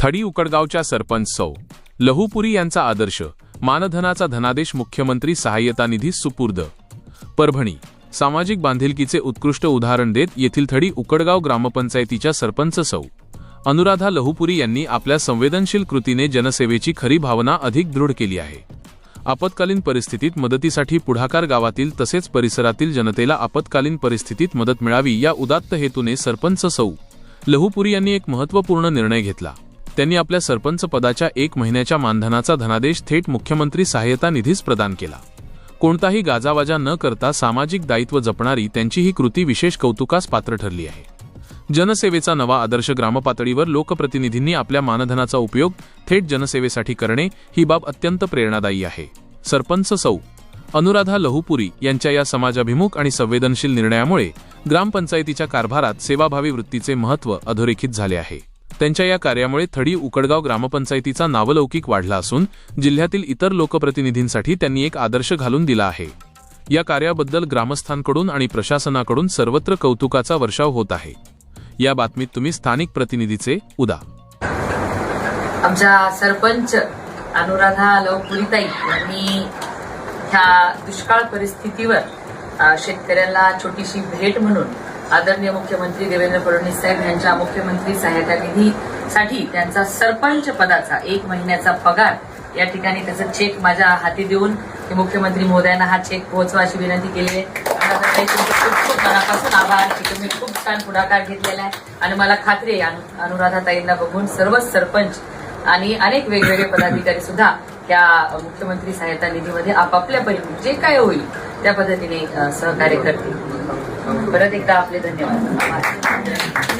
थडी उकडगावच्या सरपंच सौ. लहुपुरी यांचा आदर्श मानधनाचा धनादेश मुख्यमंत्री सहाय्यता निधी सुपूर्द. परभणी सामाजिक बांधिलकीचे उत्कृष्ट उदाहरण देत येथील थडी उकडगाव ग्रामपंचायतीच्या सरपंच सौ. अनुराधा लहुपुरी यांनी आपल्या संवेदनशील कृतीने जनसेवेची खरी भावना अधिक दृढ केली आहे. आपत्कालीन परिस्थितीत मदतीसाठी पुढाकार गावातील तसेच परिसरातील जनतेला आपत्कालीन परिस्थितीत मदत मिळावी या उदात्त हेतूने सरपंच सौ. लहुपुरी यांनी एक महत्त्वपूर्ण निर्णय घेतला. त्यांनी आपल्या सरपंच पदाच्या एक महिन्याच्या मानधनाचा धनादेश थेट मुख्यमंत्री सहाय्यता निधीस प्रदान केला. कोणताही गाजावाजा न करता सामाजिक दायित्व जपणारी त्यांची ही कृती विशेष कौतुकास पात्र ठरली आहे. जनसेवेचा नवा आदर्श ग्रामपातळीवर लोकप्रतिनिधींनी आपल्या मानधनाचा उपयोग थेट जनसेवेसाठी करणे ही बाब अत्यंत प्रेरणादायी आहे. सरपंच सौ. अनुराधा लहुपुरी यांच्या या समाजाभिमुख आणि संवेदनशील निर्णयामुळे ग्रामपंचायतीच्या कारभारात सेवाभावी वृत्तीचे महत्त्व अधोरेखित झाले आहे. त्यांच्या या कार्यामुळे थडी उकडगाव ग्रामपंचायतीचा नावलौकिक वाढला असून जिल्ह्यातील इतर लोकप्रतिनिधींसाठी त्यांनी एक आदर्श घालून दिला आहे. या कार्याबद्दल ग्रामस्थांकडून आणि प्रशासनाकडून सर्वत्र कौतुकाचा वर्षाव होत आहे. या बातमीत तुम्ही स्थानिक प्रतिनिधीचे उदा. आमच्या सरपंच अनुराधा लवपुरीताई यांनी ह्या दुष्काळ परिस्थितीवर शेतकऱ्यांना छोटीशी भेट म्हणून आदरणीय मुख्यमंत्री देवेंद्र फडणवीस साहेब यांच्या मुख्यमंत्री सहायता निधीसाठी त्यांचा सरपंच पदाचा एक महिन्याचा पगार या ठिकाणी त्याचा चेक माझ्या हाती देऊन मुख्यमंत्री महोदयांना हा चेक पोहोचवा अशी विनंती केली आहे. खूप खूप मनापासून आभार. की तुम्ही खूप छान पुढाकार घेतलेला आहे. आणि मला खात्री आहे अनु- अनुराधाताईंना बघून सर्वच सरपंच आणि अनेक वेगवेगळे पदाधिकारी सुद्धा या मुख्यमंत्री सहायता निधीमध्ये आपापल्या परी जे काय होईल त्या पद्धतीने सहकार्य करतील. परत एकदा आपले धन्यवाद.